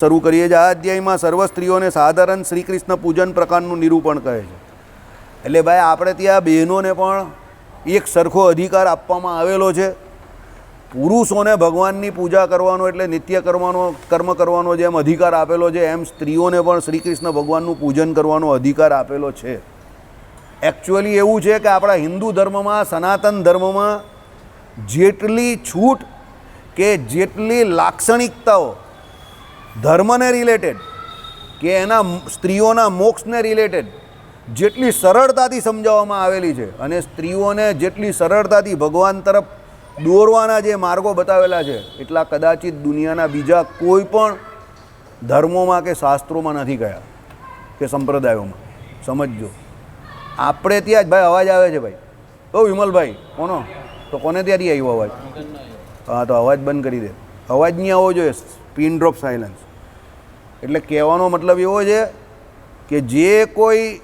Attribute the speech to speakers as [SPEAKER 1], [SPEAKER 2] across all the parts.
[SPEAKER 1] શરૂ કરીએ છીએ. આ અધ્યાયમાં સર્વ સ્ત્રીઓને સાધારણ શ્રી કૃષ્ણ પૂજન પ્રકારનું નિરૂપણ કહે છે. એટલે ભાઈ, આપણે ત્યાં બહેનોને પણ એક સરખો અધિકાર આપવામાં આવેલો છે. પુરુષોને ભગવાનની પૂજા કરવાનો એટલે નિત્ય કરવાનો કર્મ કરવાનો જેમ અધિકાર આપેલો છે, એમ સ્ત્રીઓને પણ શ્રી કૃષ્ણ ભગવાનનું પૂજન કરવાનો અધિકાર આપેલો છે. એકચ્યુઅલી એવું છે કે આપણા હિન્દુ ધર્મમાં, સનાતન ધર્મમાં જેટલી છૂટ કે જેટલી લાક્ષણિકતાઓ ધર્મને રિલેટેડ કે એના સ્ત્રીઓના મોક્ષને રિલેટેડ જેટલી સરળતાથી સમજાવવામાં આવેલી છે અને સ્ત્રીઓને જેટલી સરળતાથી ભગવાન તરફ દોરવાના જે માર્ગો બતાવેલા છે, એટલા કદાચિત દુનિયાના બીજા કોઈ પણ ધર્મોમાં કે શાસ્ત્રોમાં નથી ગયા, કે સંપ્રદાયોમાં. સમજજો. આપણે ત્યાં જ ભાઈ અવાજ આવે છે ભાઈ. ઓ વિમલભાઈ, કોનો? તો કોને ત્યાંથી આવ્યો અવાજ? હા, તો અવાજ બંધ કરી દે. અવાજ નહીં આવવો જોઈએ. પિન ડ્રોપ સાયલન્સ એટલે કહેવાનો મતલબ એવો છે કે જે કોઈ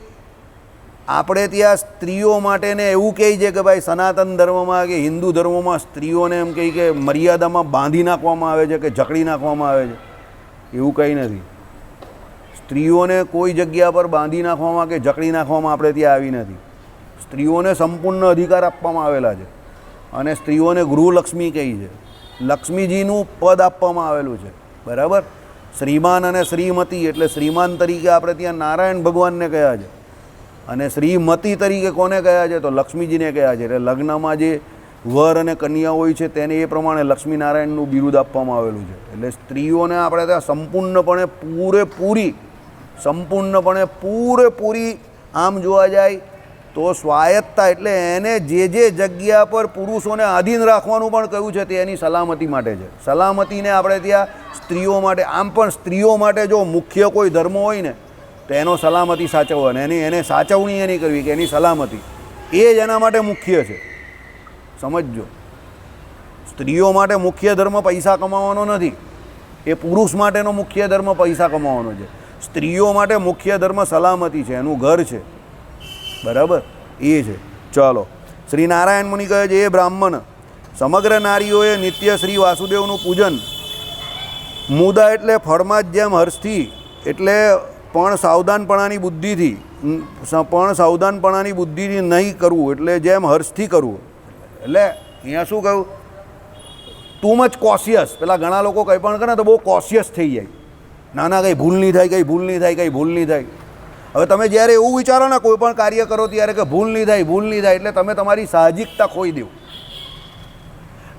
[SPEAKER 1] આપણે ત્યાં સ્ત્રીઓ માટે ને એવું કહે છે કે ભાઈ સનાતન ધર્મમાં કે હિન્દુ ધર્મમાં સ્ત્રીઓને એમ કહે કે મર્યાદામાં બાંધી નાખવામાં આવે છે કે જકડી નાખવામાં આવે છે. એવું કંઈ નથી. સ્ત્રીઓને કોઈ જગ્યા પર બાંધી નાખવામાં કે જકડી નાખવામાં આપણે ત્યાં આવી નથી. સ્ત્રીઓને સંપૂર્ણ અધિકાર આપવામાં આવેલા છે. અને સ્ત્રીઓને ગૃહલક્ષ્મી કહી છે. લક્ષ્મીજીનું પદ આપવામાં આવેલું છે. બરાબર? શ્રીમાન અને શ્રીમતી એટલે શ્રીમાન તરીકે આપણે ત્યાં નારાયણ ભગવાનને કહ્યા છે? અને શ્રીમતી તરીકે કોને કહ્યા છે? તો લક્ષ્મીજીને કહ્યા છે? એટલે લગ્નમાં જે વર અને કન્યા હોય છે, તેને એ પ્રમાણે લક્ષ્મીનારાયણનું બિરુદ આપવામાં આવેલું છે. એટલે સ્ત્રીઓને આપણે ત્યાં સંપૂર્ણપણે પૂરેપૂરી સંપૂર્ણપણે પૂરેપૂરી આમ જોવા જાય તો સ્વાયત્તા એટલે એને જે જે જગ્યા પર પુરુષોને આધીન રાખવાનું પણ કહ્યું છે તે એની સલામતી માટે છે. સલામતીને આપણે ત્યાં સ્ત્રીઓ માટે, આમ પણ સ્ત્રીઓ માટે જો મુખ્ય કોઈ ધર્મ હોય ને, તો એનો સલામતી સાચવવાનો એની, એને સાચવણી એની કરવી કે એની સલામતી. એ જ એના માટે મુખ્ય છે. સમજજો. સ્ત્રીઓ માટે મુખ્ય ધર્મ પૈસા કમાવાનો નથી. એ પુરુષ માટેનો મુખ્ય ધર્મ પૈસા કમાવાનો છે. સ્ત્રીઓ માટે મુખ્ય ધર્મ સલામતી છે. એનું ઘર છે. બરાબર? એ છે. ચાલો. શ્રી નારાયણ મુનિ કહે છે એ બ્રાહ્મણ, સમગ્ર નારીઓએ નિત્ય શ્રી વાસુદેવનું પૂજન. મુદા એટલે ફળમાં જ જેમ હર્ષથી, એટલે પણ સાવધાનપણાની બુદ્ધિથી પણ સાવધાનપણાની બુદ્ધિથી નહીં કરવું, એટલે જેમ હર્ષથી કરવું. એટલે અહીંયા શું કહ્યું? ટુ મચ કોશિયસ પેલા ઘણા લોકો કંઈ પણ કરે તો બહુ કોશિયસ થઈ જાય. ના ના કંઈ ભૂલ નહીં થાય, કંઈ ભૂલ નહીં થાય, કંઈ ભૂલ નહીં થાય. હવે તમે જ્યારે એવું વિચારો ને, કોઈ પણ કાર્ય કરો ત્યારે કે ભૂલ નહીં થાય, ભૂલ નહીં થાય, એટલે તમે તમારી સાહજિકતા ખોઈ દો.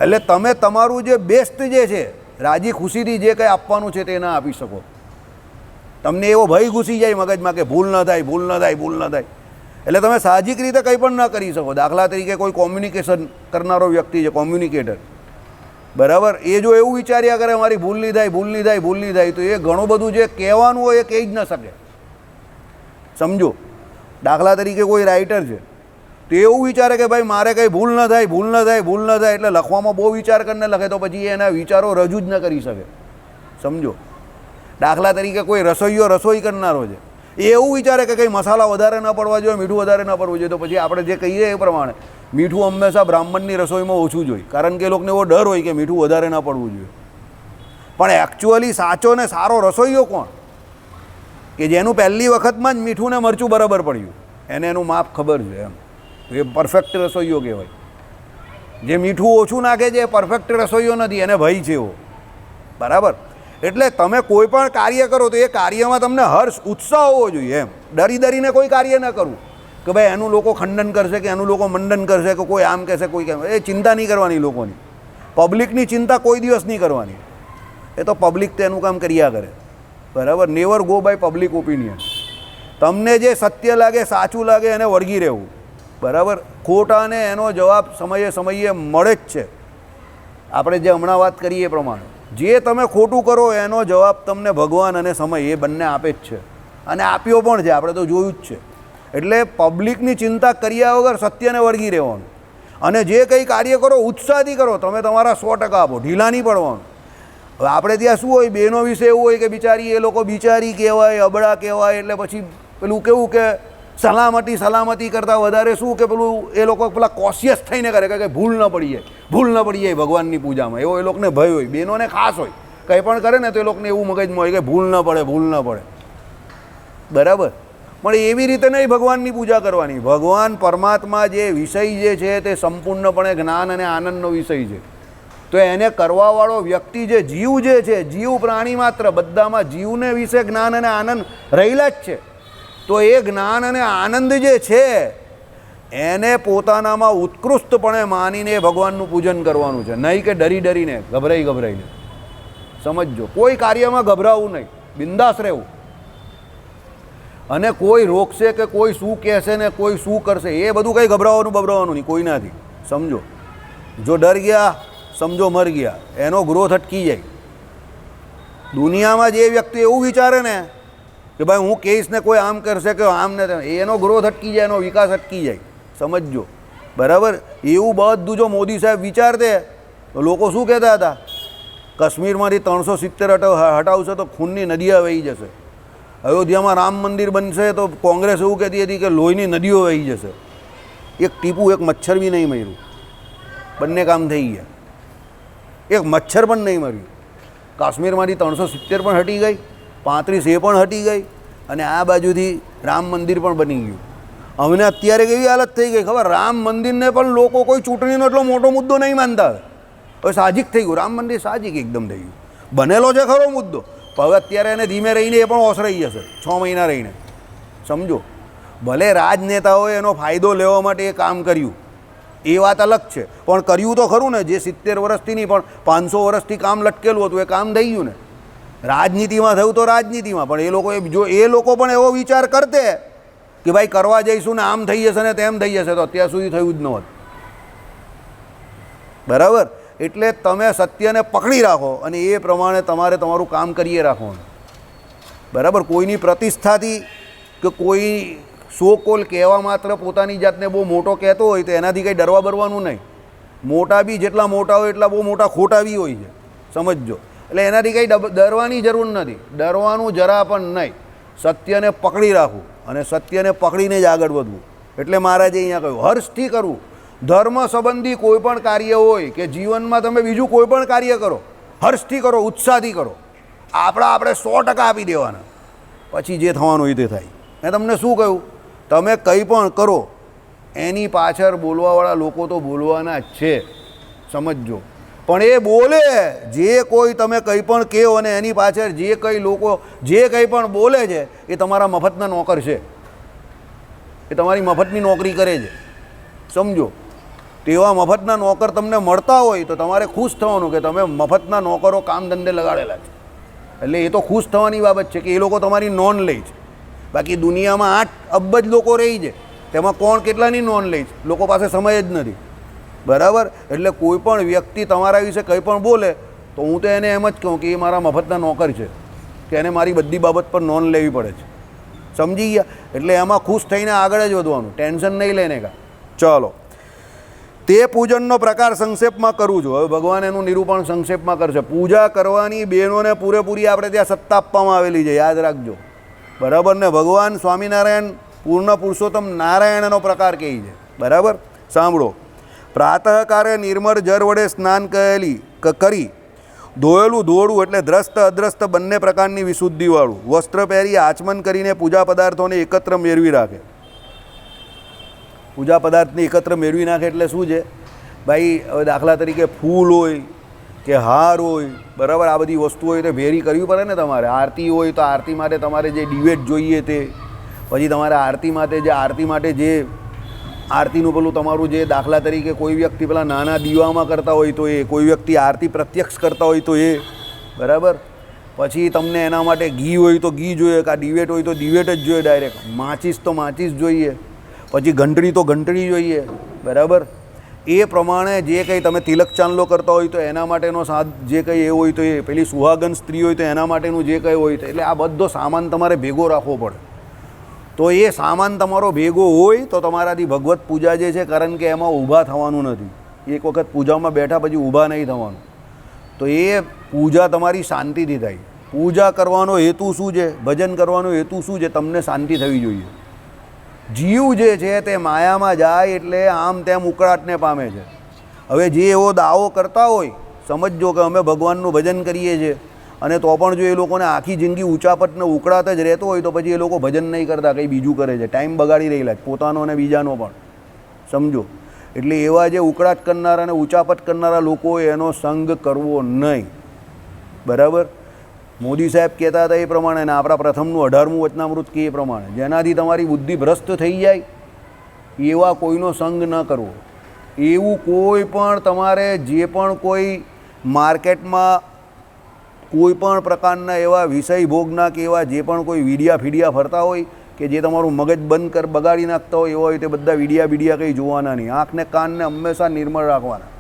[SPEAKER 1] એટલે તમે તમારું જે બેસ્ટ જે છે, રાજી ખુશીથી જે કંઈ આપવાનું છે તે ના આપી શકો. તમને એવો ભય ઘૂસી જાય મગજમાં કે ભૂલ ન થાય, ભૂલ ન થાય, ભૂલ ન થાય. એટલે તમે સાહજિક રીતે કંઈ પણ ન કરી શકો. દાખલા તરીકે કોઈ કોમ્યુનિકેશન કરનારો વ્યક્તિ છે કોમ્યુનિકેટર બરાબર? એ જો એવું વિચાર્યા કરે, મારી ભૂલ નહીં થાય, ભૂલ નહીં થાય, ભૂલ નહીં થાય, તો એ ઘણું બધું જે કહેવાનું હોય એ કહી જ ન શકે. સમજો. દાખલા તરીકે કોઈ રાઇટર છે, તો એવું વિચારે કે ભાઈ મારે કંઈ ભૂલ ન થાય, ભૂલ ન થાય, ભૂલ ન થાય એટલે લખવામાં બહુ વિચાર કરીને લખે તો પછી એના વિચારો રજૂ જ ન કરી શકે. સમજો. દાખલા તરીકે કોઈ રસોઈયો રસોઈ કરનારો છે, એ એવું વિચારે કે કંઈ મસાલા વધારે ન પડવા જોઈએ, મીઠું વધારે ન પડવું જોઈએ, તો પછી આપણે જે કહીએ એ પ્રમાણે મીઠું હંમેશા બ્રાહ્મણની રસોઈમાં ઓછું જોઈએ કારણ કે એ લોકોને એવો ડર હોય કે મીઠું વધારે ન પડવું જોઈએ. પણ એકચ્યુઅલી સાચો ને સારો રસોઈયો કોણ? કે જેનું પહેલી વખતમાં જ મીઠું ને મરચું બરાબર પડ્યું. એને એનું માપ ખબર છે એમ. એ પરફેક્ટ રસોઈયો કહેવાય. જે મીઠું ઓછું નાખે છે એ પરફેક્ટ રસોઈયો નથી, એને ભય છે એવો. બરાબર? એટલે તમે કોઈ પણ કાર્ય કરો તો એ કાર્યમાં તમને હર્ષ, ઉત્સાહ હોવો જોઈએ એમ. ડરી ડરીને કોઈ કાર્ય ન કરવું કે ભાઈ એનું લોકો ખંડન કરશે કે એનું લોકો મંડન કરશે કે કોઈ આમ કહેશે, કોઈ કેમ એ ચિંતા નહીં કરવાની લોકોની. પબ્લિકની ચિંતા કોઈ દિવસ નહીં કરવાની. એ તો પબ્લિક તેનું કામ કર્યા કરે. બરાબર? Never go by public opinion તમને જે સત્ય લાગે, સાચું લાગે, એને વળગી રહેવું. બરાબર? ખોટાને એનો જવાબ સમયે સમયે મળે જ છે. આપણે જે હમણાં વાત કરીએ એ પ્રમાણે. જે તમે ખોટું કરો, એનો જવાબ તમને ભગવાન અને સમય, એ બંને આપે જ છે. અને આપ્યો પણ છે, આપણે તો જોયું જ છે. એટલે પબ્લિકની ચિંતા કર્યા વગર સત્યને વળગી રહેવાનું. અને જે કંઈ કાર્ય કરો, ઉત્સાહથી કરો. તમે તમારા સો ટકા આપો ઢીલા નહીં પડવાનું. હવે આપણે ત્યાં શું હોય? બહેનો વિશે એવું હોય કે બિચારી, એ લોકો બિચારી કહેવાય, અબળા કહેવાય, એટલે પછી પેલું કેવું કે સલામતી સલામતી કરતાં વધારે શું કે પેલું એ લોકો પેલા કોશિયસ થઈને કરે કે ભૂલ ન પડી જાય. ભૂલ ન પડી જાય ભગવાનની પૂજામાં. એવો એ લોકોને ભય હોય. બહેનોને ખાસ હોય. કંઈ પણ કરે ને તો એ લોકોને એવું મગજમાં હોય કે ભૂલ ન પડે, ભૂલ ન પડે. બરાબર? પણ એવી રીતે નહીં ભગવાનની પૂજા કરવાની. ભગવાન પરમાત્મા જે વિષય જે છે તે સંપૂર્ણપણે જ્ઞાન અને આનંદનો વિષય છે. તો એને કરવાવાળો વ્યક્તિ જે જીવ જે છે, જીવ પ્રાણી માત્ર, બધામાં જીવને વિશે જ્ઞાન અને આનંદ રહેલા જ છે. તો એ જ્ઞાન અને આનંદ જે છે, એને પોતાનામાં ઉત્કૃષ્ટપણે માનીને ભગવાનનું પૂજન કરવાનું છે. નહીં કે ડરી ડરીને, ગભરાઈ ગભરાઈને. સમજજો, કોઈ કાર્યમાં ગભરાવું નહીં, બિંદાસ રહેવું. અને કોઈ રોકશે કે કોઈ શું કહેશે ને કોઈ શું કરશે, એ બધું કંઈ ગભરાવાનું બભરાવાનું નહીં, કોઈનાથી. સમજો. જો ડર ગયા સમજો મર ગયા, એનો ગ્રોથ અટકી જાય. દુનિયામાં જે વ્યક્તિ એવું વિચારે ને કે ભાઈ હું કેસને કોઈ આમ કરશે કે આમ ને એનો ગ્રોથ અટકી જાય, એનો વિકાસ અટકી જાય. સમજજો. બરાબર? એવું બધું જો મોદી સાહેબ વિચારતે, તો લોકો શું કહેતા હતા? કાશ્મીરમાંથી ત્રણસો સિત્તેર હટાવશે તો ખૂનની નદીઓ વહી જશે. અયોધ્યામાં રામ મંદિર બનશે તો કોંગ્રેસ એવું કહેતી હતી કે લોહીની નદીઓ વહી જશે. એક ટીપું, એક મચ્છર બી નહીં મર્યું. બંને કામ થઈ ગયા. એક મચ્છર પણ નહીં મર્યું. કાશ્મીરમાંથી ત્રણસો સિત્તેર પણ હટી ગઈ, પાંત્રીસ એ પણ હટી ગઈ અને આ બાજુથી રામ મંદિર પણ બની ગયું. અમને અત્યારે કેવી હાલત થઈ ગઈ ખબર? રામ મંદિરને પણ લોકો કોઈ ચૂંટણીનો એટલો મોટો મુદ્દો નહીં માનતા. હવે સાહજિક થઈ ગયું. રામ મંદિર સાહજિક એકદમ થઈ ગયું. બનેલો છે ખરો મુદ્દો. હવે અત્યારે એને ધીમે રહીને એ પણ ઓસરાઈ જશે. છ મહિના રહીને. સમજો? ભલે રાજનેતાઓએ એનો ફાયદો લેવા માટે એ કામ કર્યું. એ વાત અલગ છે. પણ કર્યું તો ખરું ને, જે સિત્તેર વર્ષથી નહીં, પણ પાંચસો વર્ષથી કામ લટકેલું હતું, એ કામ થઈ ગયું ને. રાજનીતિમાં થયું તો રાજનીતિમાં, પણ એ લોકો જો, એ લોકો પણ એવો વિચાર કરતે કે ભાઈ કરવા જઈશું ને, આમ થઈ જશે ને, તેમ થઈ જશે, તો અત્યાર સુધી થયું જ ન હોત. બરાબર? એટલે તમે સત્યને પકડી રાખો અને એ પ્રમાણે તમારે તમારું કામ કરીએ રાખવાનું. બરાબર? કોઈની પ્રતિષ્ઠાથી કે કોઈ સો કોલ કહેવા માત્ર પોતાની જાતને બહુ મોટો કહેતો હોય તો એનાથી કંઈ ડરવા બરવાનું નહીં. મોટા બી જેટલા મોટા હોય એટલા બહુ મોટા ખોટા બી હોય છે. સમજજો. એટલે એનાથી કંઈ ડરવાની જરૂર નથી. ડરવાનું જરા પણ નહીં. સત્યને પકડી રાખવું અને સત્યને પકડીને જ આગળ વધવું. એટલે મહારાજે અહીંયા કહ્યું, હર્ષથી કરવું ધર્મ સંબંધી કોઈ પણ કાર્ય હોય કે જીવનમાં તમે બીજું કોઈ પણ કાર્ય કરો, હર્ષથી કરો, ઉત્સાહથી કરો. આપણા આપણે સો ટકા આપી દેવાના. પછી જે થવાનું હોય તે થાય. મેં તમને શું કહ્યું? તમે કંઈ પણ કરો, એની પાછળ બોલવાવાળા લોકો તો બોલવાના જ છે. સમજજો. પણ એ બોલે, જે કોઈ તમે કંઈ પણ કહો અને એની પાછળ જે કંઈ લોકો, જે કંઈ પણ બોલે છે, એ તમારા મફતના નોકર છે. એ તમારી મફતની નોકરી કરે છે. સમજો. તેવા મફતના નોકર તમને મળતા હોય તો તમારે ખુશ થવાનું કે તમે મફતના નોકરો કામ ધંધે લગાડેલા છે. એટલે એ તો ખુશ થવાની બાબત છે કે એ લોકો તમારી નોન લે છે. બાકી દુનિયામાં આઠ અબજ લોકો રહી છે. તેમાં કોણ કેટલાની નોન લે છે? લોકો પાસે સમય જ નથી. બરાબર? એટલે કોઈ પણ વ્યક્તિ તમારા વિશે કંઈ પણ બોલે, તો હું તો એને એમ જ કહું કે એ મારા મફતના નોકર છે, કે એને મારી બધી બાબત પર નોન લેવી પડે છે. સમજી ગયા? એટલે એમાં ખુશ થઈને આગળ જ વધવાનું. ટેન્શન નહીં લઈને કા. ચાલો. તે પૂજનનો પ્રકાર સંક્ષેપમાં કરું છું. હવે ભગવાન એનું નિરૂપણ સંક્ષેપમાં કરશે. પૂજા કરવાની બહેનોને પૂરેપૂરી આપણે ત્યાં સત્તા આપવામાં આવેલી છે. યાદ રાખજો. બરાબર ને? ભગવાન સ્વામિનારાયણ પૂર્ણ પુરુષોત્તમ નારાયણનો પ્રકાર કહે છે. બરાબર? સાંભળો. પ્રાતઃકારે નિર્મળ જળ વડે સ્નાન કરેલી કરી. ધોયેલું ધોળું એટલે દ્રસ્ત અદ્રસ્ત બંને પ્રકારની વિશુદ્ધિવાળું. વસ્ત્ર પહેરી આચમન કરીને પૂજા પદાર્થોને એકત્ર મેળવી રાખે. પૂજા પદાર્થને એકત્ર મેળવી નાખે એટલે શું છે? ભાઈ, હવે દાખલા તરીકે ફૂલ હોય કે હાર હોય, બરાબર? આ બધી વસ્તુ હોય તો ભેરી કરવી પડે ને તમારે. આરતી હોય તો આરતી માટે તમારે જે ડિવેટ જોઈએ તે. પછી તમારે આરતી માટે જે આરતી માટે જે આરતીનું પેલું તમારું જે દાખલા તરીકે કોઈ વ્યક્તિ પેલા નાના દીવામાં કરતા હોય તો એ, કોઈ વ્યક્તિ આરતી પ્રત્યક્ષ કરતા હોય તો એ, બરાબર? પછી તમને એના માટે ઘી હોય તો ઘી જોઈએ, કાં ડિવેટ હોય તો ડિવેટ જ જોઈએ ડાયરેક્ટ. માચીસ તો માચીસ જોઈએ. પછી ઘંટડી તો ઘંટડી જોઈએ, બરાબર? એ પ્રમાણે જે કંઈ તમે તિલક ચાંદલો કરતા હોય તો એના માટેનો સાદ જે કંઈ એ હોય તો એ પેલી સુહાગન સ્ત્રી હોય તો એના માટેનું જે કંઈ હોય તો એટલે આ બધો સામાન તમારે ભેગો રાખવો પડે. તો એ સામાન તમારો ભેગો હોય તો તમારાથી ભગવત પૂજા જે છે કારણ કે એમાં ઊભા થવાનું નથી. એક વખત પૂજામાં બેઠા પછી ઊભા નહીં થવાનું. તો એ પૂજા તમારી શાંતિથી થાય. પૂજા કરવાનો હેતુ શું છે? ભજન કરવાનો હેતુ શું છે? તમને શાંતિ થવી જોઈએ. જીવ જે છે તે માયામાં જાય એટલે આમ તેમ ઉકળાટને પામે છે. હવે જે એવો દાવો કરતા હોય, સમજજો કે અમે ભગવાનનું ભજન કરીએ છીએ અને તો પણ જો એ લોકોને આખી જિંદગી ઊંચાપટને ઉકળાટ જ રહેતો હોય તો પછી એ લોકો ભજન નહીં કરતા, કંઈ બીજું કરે છે. ટાઈમ બગાડી રહેલા છે, પોતાનો અને બીજાનો પણ. સમજો? એટલે એવા જે ઉકળાટ કરનારા અને ઊંચાપટ કરનારા લોકોએ એનો સંગ કરવો નહીં. બરાબર? મોદી સાહેબ કહેતા હતા એ પ્રમાણે અને આપણા પ્રથમનું અઢારમું વચનામૃત કે એ પ્રમાણે, જેનાથી તમારી બુદ્ધિ ભ્રષ્ટ થઈ જાય, એવા કોઈનો સંગ ન કરવો. એવું કોઈ પણ તમારે જે પણ કોઈ માર્કેટમાં કોઈ પણ પ્રકારના એવા વિષય ભોગના કે એવા જે પણ કોઈ વિડિયા ફીડિયા ફરતા હોય કે જે તમારું મગજ બંધ કર બગાડી નાખતા હોય એવા હોય તે બધા વિડિયા બીડિયા કંઈ જોવાના નહીં. આંખને કાનને હંમેશા નિર્મળ રાખવાના.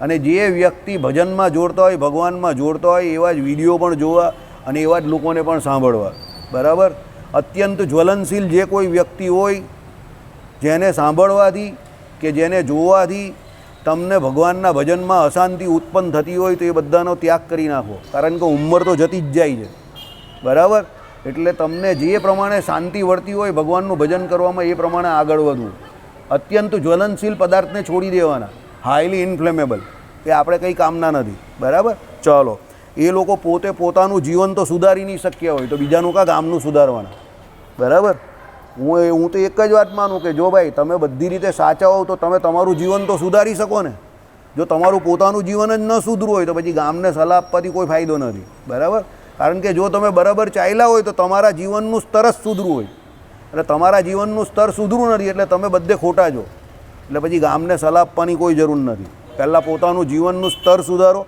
[SPEAKER 1] અને જે વ્યક્તિ ભજનમાં જોડતા હોય, ભગવાનમાં જોડતા હોય, એવા જ વીડિયો પણ જોવા અને એવા જ લોકોને પણ સાંભળવા. બરાબર? અત્યંત જ્વલનશીલ જે કોઈ વ્યક્તિ હોય, જેને સાંભળવાથી કે જેને જોવાથી તમને ભગવાનના ભજનમાં અશાંતિ ઉત્પન્ન થતી હોય તો એ બધાનો ત્યાગ કરી નાખો. કારણ કે ઉંમર તો જતી જ જાય છે. બરાબર? એટલે તમને જે પ્રમાણે શાંતિ વળતી હોય, ભગવાનનું ભજન કરવામાં એ પ્રમાણે આગળ વધવું. અત્યંત જ્વલનશીલ પદાર્થને છોડી દેવાના. હાઈલી ઇન્ફ્લેમેબલ એ આપણે કંઈ કામના નથી. બરાબર? ચલો. એ લોકો પોતે પોતાનું જીવન તો સુધારી નહીં શક્યા હોય, તો બીજાનું કાં ગામનું સુધારવાના. બરાબર? હું એ, હું તો એક જ વાત માનું કે જો ભાઈ, તમે બધી રીતે સાચા હોવ તો તમે તમારું જીવન તો સુધારી શકો ને. જો તમારું પોતાનું જીવન જ ન સુધરવું હોય તો પછી ગામને સલાહ આપવાથી કોઈ ફાયદો નથી. બરાબર? કારણ કે જો તમે બરાબર ચાલ્યા હોય તો તમારા જીવનનું સ્તર જ સુધરું હોય. એટલે તમારા જીવનનું સ્તર સુધરું નથી, એટલે તમે બધે ખોટા છો. એટલે પછી ગામને સલાહ આપવાની કોઈ જરૂર નથી. પહેલાં પોતાનું જીવનનું સ્તર સુધારો.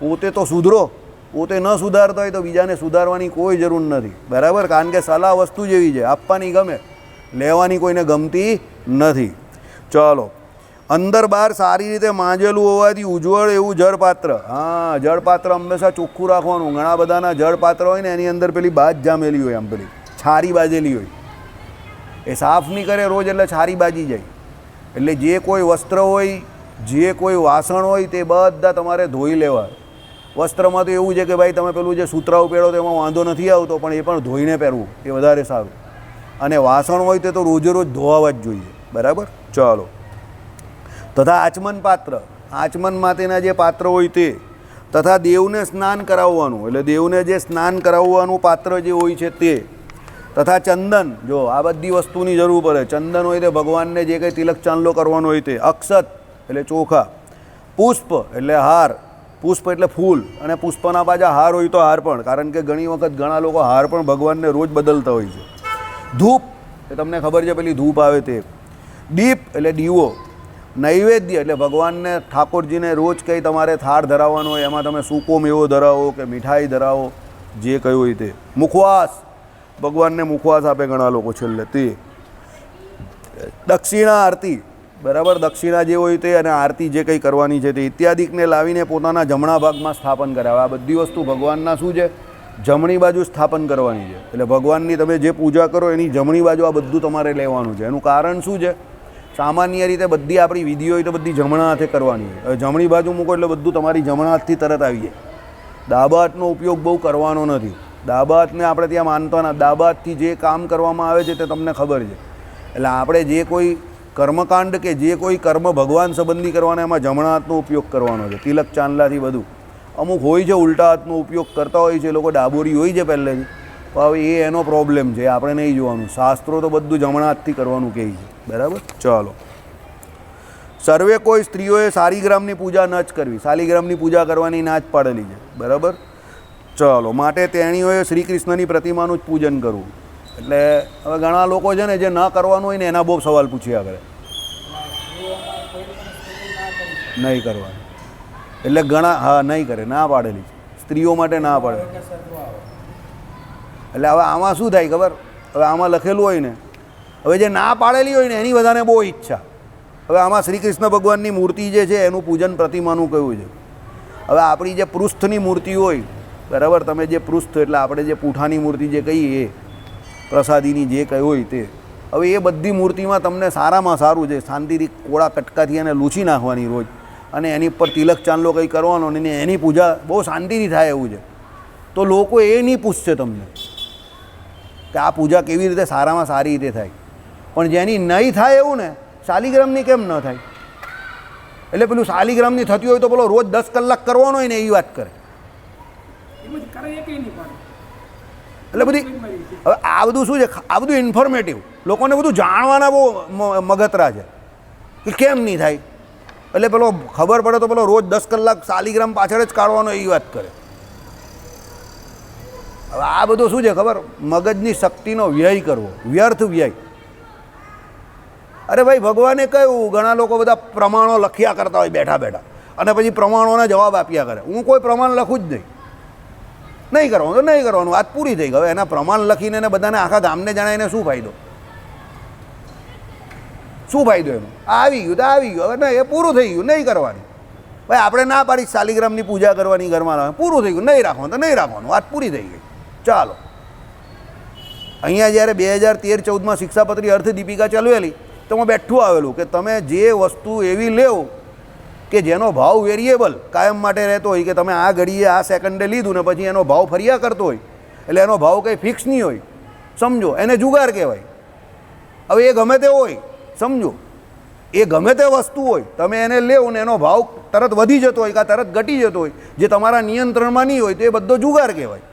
[SPEAKER 1] પોતે તો સુધરો. પોતે ન સુધારતા હોય તો બીજાને સુધારવાની કોઈ જરૂર નથી. બરાબર? કારણ કે સલાહ વસ્તુ જેવી છે. આપવાની ગમે. લેવાની કોઈને ગમતી નથી. ચલો. અંદર બહાર સારી રીતે માંજેલું હોવાથી ઉજ્જવળ એવું જળપાત્ર. હા, જળપાત્ર હંમેશા ચોખ્ખું રાખવાનું. ઘણા બધાના જળપાત્ર હોય ને, એની અંદર પેલી બાજ જામેલી હોય આમ પેલી. છારી બાજેલી હોય. એ સાફ નહીં કરે રોજ એટલે છારી બાજી જાય. એટલે જે કોઈ વસ્ત્ર હોય, જે કોઈ વાસણ હોય તે બધા તમારે ધોઈ લેવા. વસ્ત્રમાં તો એવું છે કે ભાઈ તમે પેલું જે સુતરાઉ પહેરો તો એમાં વાંધો નથી આવતો, પણ એ પણ ધોઈને પહેરવું, એ વધારે સારું. અને વાસણ હોય તે તો રોજે રોજ ધોવાવા જ જોઈએ, બરાબર? ચાલો. તથા આચમન પાત્ર, આચમન માટેના જે પાત્ર હોય તે, તથા દેવને સ્નાન કરાવવાનું, એટલે દેવને જે સ્નાન કરાવવાનું પાત્ર જે હોય છે તે તથા ચંદન, જો આ બધી વસ્તુની જરૂર પડે, ચંદન હોય તે ભગવાનને જે કંઈ તિલક ચાંદલો કરવાનો હોય તે, અક્ષત એટલે ચોખા, પુષ્પ એટલે હાર, પુષ્પ એટલે ફૂલ, અને પુષ્પના પાછા હાર હોય તો હાર પણ, કારણ કે ઘણી વખત ઘણા લોકો હાર પણ ભગવાનને રોજ બદલતા હોય છે. ધૂપ, એ તમને ખબર છે પેલી ધૂપ આવે તે. દીપ એટલે દીવો. નૈવેદ્ય એટલે ભગવાનને, ઠાકોરજીને રોજ કંઈ તમારે થાળ ધરાવવાનો હોય, એમાં તમે સૂકો મેવો ધરાવો કે મીઠાઈ ધરાવો, જે કયું હોય તે. મુખવાસ ભગવાનને મુખવાસ આપે ઘણા લોકો છેલ્લે. તે. દક્ષિણા આરતી. બરાબર? દક્ષિણા જે હોય તે અને આરતી જે કંઈ કરવાની છે તે ઇત્યાદિકને લાવીને પોતાના જમણા ભાગમાં સ્થાપન કરાવે. આ બધી વસ્તુ ભગવાનના શું છે? જમણી બાજુ સ્થાપન કરવાની છે. એટલે ભગવાનની તમે જે પૂજા કરો એની જમણી બાજુ આ બધું તમારે લેવાનું છે. એનું કારણ શું છે? સામાન્ય રીતે બધી આપણી વિધિ હોય તો બધી જમણા હાથે કરવાની હોય. હવે જમણી બાજુ મૂકો એટલે બધું તમારી જમણા હાથથી તરત આવી જાય. ડાબા હાથનો ઉપયોગ બહુ કરવાનો નથી. હાથને આપણે ત્યાં માનતા ના દાબાતથી જે કામ કરવામાં આવે છે તે તમને ખબર છે. એટલે આપણે જે કોઈ કર્મકાંડ કે જે કોઈ કર્મ ભગવાન સંબંધી કરવાના, એમાં જમણા હાથનો ઉપયોગ કરવાનો છે, તિલક ચાંદલાથી બધું. અમુક હોય છે ઉલટા હાથનો ઉપયોગ કરતા હોય છે, એ લોકો ડાબોરી હોય છે પહેલેથી. તો હવે એ એનો પ્રોબ્લેમ છે, આપણે નહીં જોવાનું. શાસ્ત્રો તો બધું જમણા હાથથી કરવાનું કહે છે. બરાબર? ચાલો. સર્વે કોઈ સ્ત્રીઓએ શાલિગ્રામની પૂજા ન જ કરવી. શાલિગ્રામની પૂજા કરવાની ના જ પાડેલી છે. બરાબર? ચાલો, માટે તેણીઓએ શ્રી કૃષ્ણની પ્રતિમાનું જ પૂજન કરવું. એટલે હવે ઘણા લોકો છે ને જે ન કરવાનું હોય ને એના બહુ સવાલ પૂછ્યા કરે. નહીં કરવાનું. એટલે ઘણા, હા, નહીં કરે, ના પાડેલી છે. સ્ત્રીઓ માટે ના પાડે. એટલે હવે આમાં શું થાય ખબર? હવે આમાં લખેલું હોય ને, હવે જે ના પાડેલી હોય ને એની બધાને બહુ ઈચ્છા. હવે આમાં શ્રી કૃષ્ણ ભગવાનની મૂર્તિ જે છે, એનું પૂજન પ્રતિમાનું કહ્યું છે? હવે આપણી જે પૃષ્ઠની મૂર્તિ હોય બરાબર? તમે જે પૃષ્ઠ, એટલે આપણે જે પૂઠાની મૂર્તિ જે કહીએ એ, પ્રસાદીની જે કંઈ હોય તે. હવે એ બધી મૂર્તિમાં તમને સારામાં સારું છે. શાંતિથી કોળા કટકાથી એને લૂછી નાખવાની રોજ. અને એની ઉપર તિલક ચાંદલો કંઈ કરવાનો અને એની પૂજા બહુ શાંતિથી થાય એવું છે. તો લોકો એ નહીં પૂછશે તમને કે આ પૂજા કેવી રીતે સારામાં સારી રીતે થાય. પણ જેની નહીં થાય એવું ને, શાલિગ્રામની કેમ ન થાય? એટલે પેલું શાલિગ્રામની થતી હોય તો પેલો રોજ દસ કલાક કરવાનો હોય ને એવી વાત કરે
[SPEAKER 2] એમાંથી કરે એ કંઈ નહીં પાડે
[SPEAKER 1] એટલે બધી હવે આ બધું શું છે? આ બધું ઇન્ફોર્મેટિવ લોકોને બધું જાણવાના બહુ મગતરા છે. કે કેમ નહીં થાય? એટલે પેલો ખબર પડે તો પેલો રોજ દસ કલાક શાલિગ્રામ પાછળ જ કાઢવાનો એ વાત કરે. હવે આ બધું શું છે ખબર? મગજની શક્તિનો વ્યય કરવો. વ્યર્થ વ્યય. અરે ભાઈ ભગવાને કહ્યું ઘણા લોકો બધા પ્રમાણો લખ્યા કરતા હોય બેઠા બેઠા. અને પછી પ્રમાણોના જવાબ આપ્યા કરે. હું કોઈ પ્રમાણ લખું જ નહીં. નહીં કરવાનું, તો નહીં કરવાનું. વાત પૂરી થઈ ગઈ. હવે એના પ્રમાણ લખીને એને બધાને આખા ગામને જણાવીને શું ફાયદો? શું ફાયદો એનો? આવી ગયું, તો આવી ગયું. હવે નહીં, એ પૂરું થઈ ગયું, નહીં કરવાની. ભાઈ, આપણે ના પાડી શાલિગ્રામની પૂજા કરવાની ઘરમાં પૂરું થઈ ગયું, નહીં રાખવાનું, તો નહીં રાખવાનું. વાત પૂરી થઈ ગઈ. ચાલો. અહીંયા જ્યારે બે હજાર તેર ચૌદમાં શિક્ષાપત્રી અર્થ દીપિકા ચલવેલી, તો હું બેઠું આવેલું કે તમે જે વસ્તુ એવી લેવો કે જેનો ભાવ વેરિયેબલ કાયમ માટે રહેતો હોય કે તમે આ ઘડીએ આ સેકન્ડે લીધું ને પછી એનો ભાવ ફર્યા કરતો હોય, એટલે એનો ભાવ કંઈ ફિક્સ નહીં હોય. સમજો, એને જુગાર કહેવાય. હવે એ ગમે તે હોય, સમજો. એ ગમે તે વસ્તુ હોય, તમે એને લેવો ને એનો ભાવ તરત વધી જતો હોય કાં તરત ઘટી જતો હોય, જે તમારા નિયંત્રણમાં નહીં હોય તો એ બધો જુગાર કહેવાય.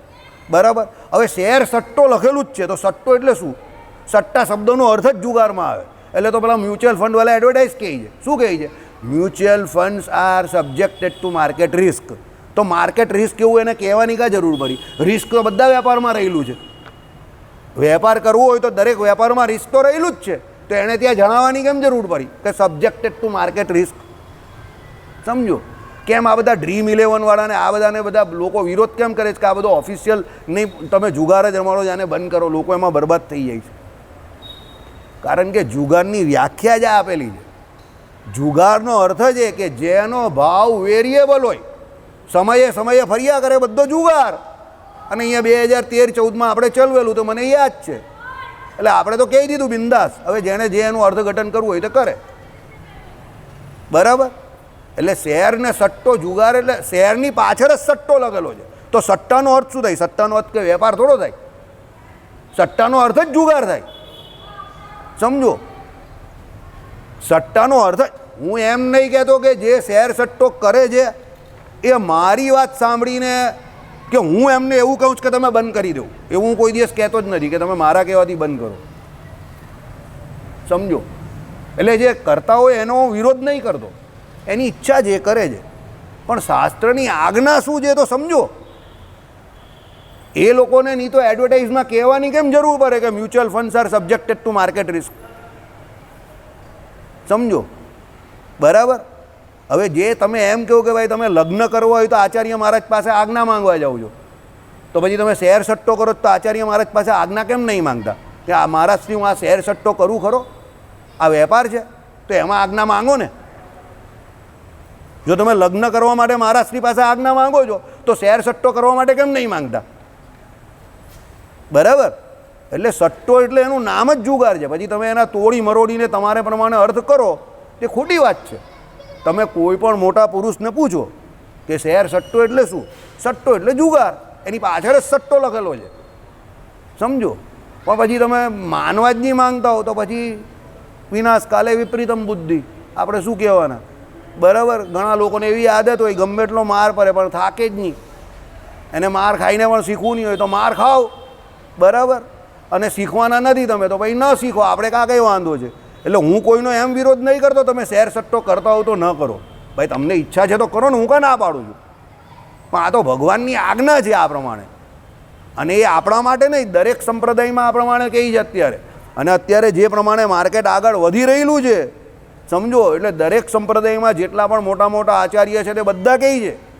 [SPEAKER 1] બરાબર? હવે શેર સટ્ટો લખેલું જ છે, તો સટ્ટો એટલે શું? સટ્ટા શબ્દનો અર્થ જ જુગારમાં આવે. એટલે તો પેલા મ્યુચ્યુઅલ ફંડવાળા એડવર્ટાઇઝ કહે છે. શું કહે છે? Mutual funds are subjected to market risk. તો માર્કેટ રિસ્ક એવું એને કહેવાની કાં જરૂર પડી? રિસ્ક તો બધા વેપારમાં રહેલું છે. વેપાર કરવો હોય તો દરેક વેપારમાં રિસ્ક તો રહેલું જ છે. તો એણે ત્યાં જણાવવાની કેમ જરૂર પડી? કે સબ્જેક્ટેડ ટુ માર્કેટ રિસ્ક. સમજો? કેમ આ બધા ડ્રીમ ઇલેવનવાળાને આ બધાને બધા લોકો વિરોધ કેમ કરે છે કે આ બધો ઓફિશિયલ નહીં, તમે જુગાર જ રમાડો જાને બંધ કરો, લોકો એમાં બરબાદ થઈ જાય છે. કારણ કે જુગારની વ્યાખ્યા જ આપેલી છે. જુગારનો અર્થ છે કે જેનો ભાવ વેરિયેબલ હોય, સમયે સમયે ફર્યા કરે બધો જુગાર. અને અહીંયા બે હજાર તેર ચૌદમાં આપણે ચલવેલું તો મને યાદ છે. એટલે આપણે તો કહી દીધું બિંદાસ, હવે જેણે જે એનું અર્થઘટન કરવું હોય તો કરે. બરાબર? એટલે શેરને સટ્ટો જુગાર, એટલે શેરની પાછળ જ સટ્ટો લગેલો છે. તો સટ્ટાનો અર્થ શું થાય? સટ્ટાનો અર્થ કે વેપાર થોડો થાય. સટ્ટાનો અર્થ જ જુગાર થાય. સમજો? સટ્ટાનો અર્થ હું એમ નહીં કહેતો કે જે શેર સટ્ટો કરે છે, એ મારી વાત સાંભળીને કે હું એમને એવું કહું છું કે તમે બંધ કરી દો. એવું હું કોઈ દિવસ કહેતો જ નથી કે તમે મારા કહેવાથી બંધ કરો. સમજો? એટલે જે કરતા હોય એનો વિરોધ નહીં કરતો. એની ઈચ્છા જે કરે છે. પણ શાસ્ત્રની આજ્ઞા શું છે તો સમજો. એ લોકોને નહીં તો એડવર્ટાઇઝમાં કહેવાની કેમ જરૂર પડે કે mutual funds are subjected to market risk સમજો? બરાબર? હવે જે તમે એમ કહો કે ભાઈ તમે લગ્ન કરવા હોય તો આચાર્ય મહારાજ પાસે આજ્ઞા માંગવા જાઓ છો. તો પછી તમે શેર સટ્ટો કરો તો આચાર્ય મહારાજ પાસે આજ્ઞા કેમ નહીં માંગતા? કે આ મહારાજથી હું આ શેર સટ્ટો કરું ખરો? આ વેપાર છે? તો એમાં આજ્ઞા માંગો ને. જો તમે લગ્ન કરવા માટે મહારાજશ્રી પાસે આજ્ઞા માંગો છો, તો શેર સટ્ટો કરવા માટે કેમ નહીં માંગતા? બરાબર? એટલે સટ્ટો એટલે એનું નામ જ જુગાર છે. પછી તમે એના તોડી મરોડીને તમારે પ્રમાણે અર્થ કરો તે ખોટી વાત છે. તમે કોઈ પણ મોટા પુરુષને પૂછો કે શેર સટ્ટો એટલે શું? સટ્ટો એટલે જુગાર. એની પાછળ જ સટ્ટો લખેલો છે. સમજો? પણ પછી તમે માનવા જ નહીં માંગતા હો તો પછી વિનાશ કાલે વિપરીતમ બુદ્ધિ. આપણે શું કહેવાના? બરાબર? ઘણા લોકોને એવી આદત હોય, ગમે એટલો માર પડે, પણ થાકે જ નહીં. એને માર ખાઈને પણ શીખવું નહીં હોય તો માર ખાઓ. બરાબર? અને શીખવાના નથી તમે. તો ભાઈ ન શીખો, આપણે કાં કંઈ વાંધો છે? એટલે હું કોઈનો એમ વિરોધ નહીં કરતો, તમે શેર સટ્ટો કરતા હો તો ન કરો. ભાઈ, તમને ઈચ્છા છે તો કરો ને હું કાં ના પાડું છું? પણ આ તો ભગવાનની આજ્ઞા છે આ પ્રમાણે. અને એ આપણા માટે નહીં, દરેક સંપ્રદાયમાં આ પ્રમાણે કહી છે અત્યારે. અને અત્યારે જે પ્રમાણે માર્કેટ આગળ વધી રહેલું છે, સમજો, એટલે દરેક સંપ્રદાયમાં જેટલા પણ મોટા મોટા આચાર્ય છે તે બધા કહી છે.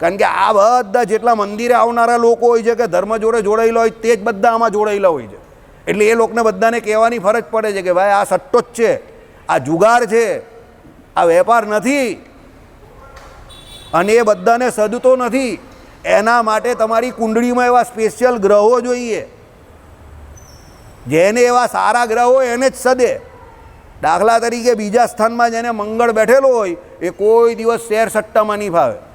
[SPEAKER 1] કારણ કે આ બધા જેટલા મંદિરે આવનારા લોકો હોય છે કે ધર્મ જોડે જોડાયેલા હોય, તે જ બધા આમાં જોડાયેલા હોય છે. એટલે એ લોકોને બધાને કહેવાની ફરજ પડે છે કે ભાઈ આ સટ્ટો જ છે, આ જુગાર છે, આ વેપાર નથી અને એ બધાને સદતો નથી. એના માટે તમારી કુંડળીમાં એવા સ્પેશિયલ ગ્રહો જોઈએ. જેને એવા સારા ગ્રહો એને જ સદે. દાખલા તરીકે બીજા સ્થાનમાં જેને મંગળ બેઠેલો હોય, એ કોઈ દિવસ શેર સટ્ટામાં નહીં ફાવે.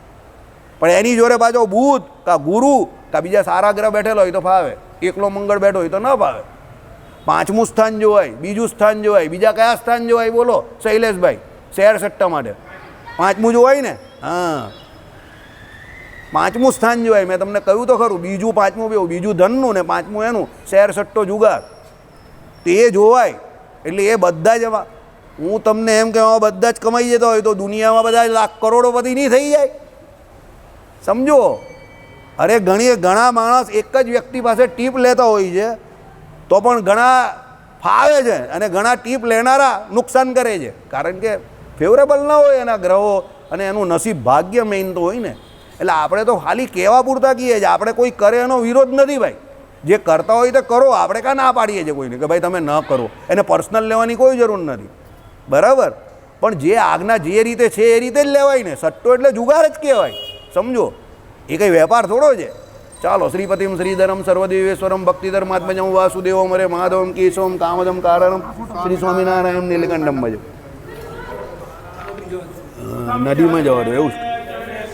[SPEAKER 1] પણ એની જોડે પાછો બુધ કા ગુરુ કા બીજા સારા ગ્રહ બેઠેલો હોય તો ફાવે. એકલો મંગળ બેઠો હોય તો ન ફાવે. પાંચમું સ્થાન જોવાય બીજું સ્થાન જોવાય બીજા કયા સ્થાન જોવાય બોલો, શૈલેષભાઈ, શેર સટ્ટા માટે. પાંચમું જોવાય ને? હા. પાંચમું સ્થાન જોવાય મેં તમને કહ્યું તો ખરું, બીજું પાંચમું બી બીજું ધનનું ને પાંચમું એનું, શેર સટ્ટો જુગાર. તે જોવાય, એટલે એ બધા જ હું તમને એમ કહેવા, બધા જ કમાઈ જતા હોય તો દુનિયામાં બધા લાખ કરોડોપતિ નહીં થઈ જાય. સમજો? અરે ઘણી ઘણા માણસ એક જ વ્યક્તિ પાસે ટીપ લેતા હોય છે, તો પણ ઘણા ફાવે છે અને ઘણા ટીપ લેનારા નુકસાન કરે છે. કારણ કે ફેવરેબલ ના હોય એના ગ્રહો અને એનું નસીબ ભાગ્ય મેઇન તો હોય ને. એટલે આપણે તો ખાલી કહેવા પૂરતા કહીએ છીએ, આપણે કોઈ કરે એનો વિરોધ નથી ભાઈ. જે કરતા હોય તો કરો, આપણે કાં ના પાડીએ છીએ કોઈને કે ભાઈ તમે ન કરો. એને પર્સનલ લેવાની કોઈ જરૂર નથી. બરાબર? પણ જે આજ્ઞા જે રીતે છે એ રીતે જ લેવાય ને. સટ્ટો એટલે જુગાર જ કહેવાય. સમજો? એ કંઈ વેપાર થોડો છે? ચાલો શ્રીપતિમ શ્રીધરમ સર્વદેવેશ્વરમ ભક્તિધર્માત્મજમ વાસુદેવમ અરે માધવમ કેશવમ કામદમ કારણમ શ્રી સ્વામિનારાયણ નીલકંઠમ ભજ. નદીમાં જવાનું એવું જ.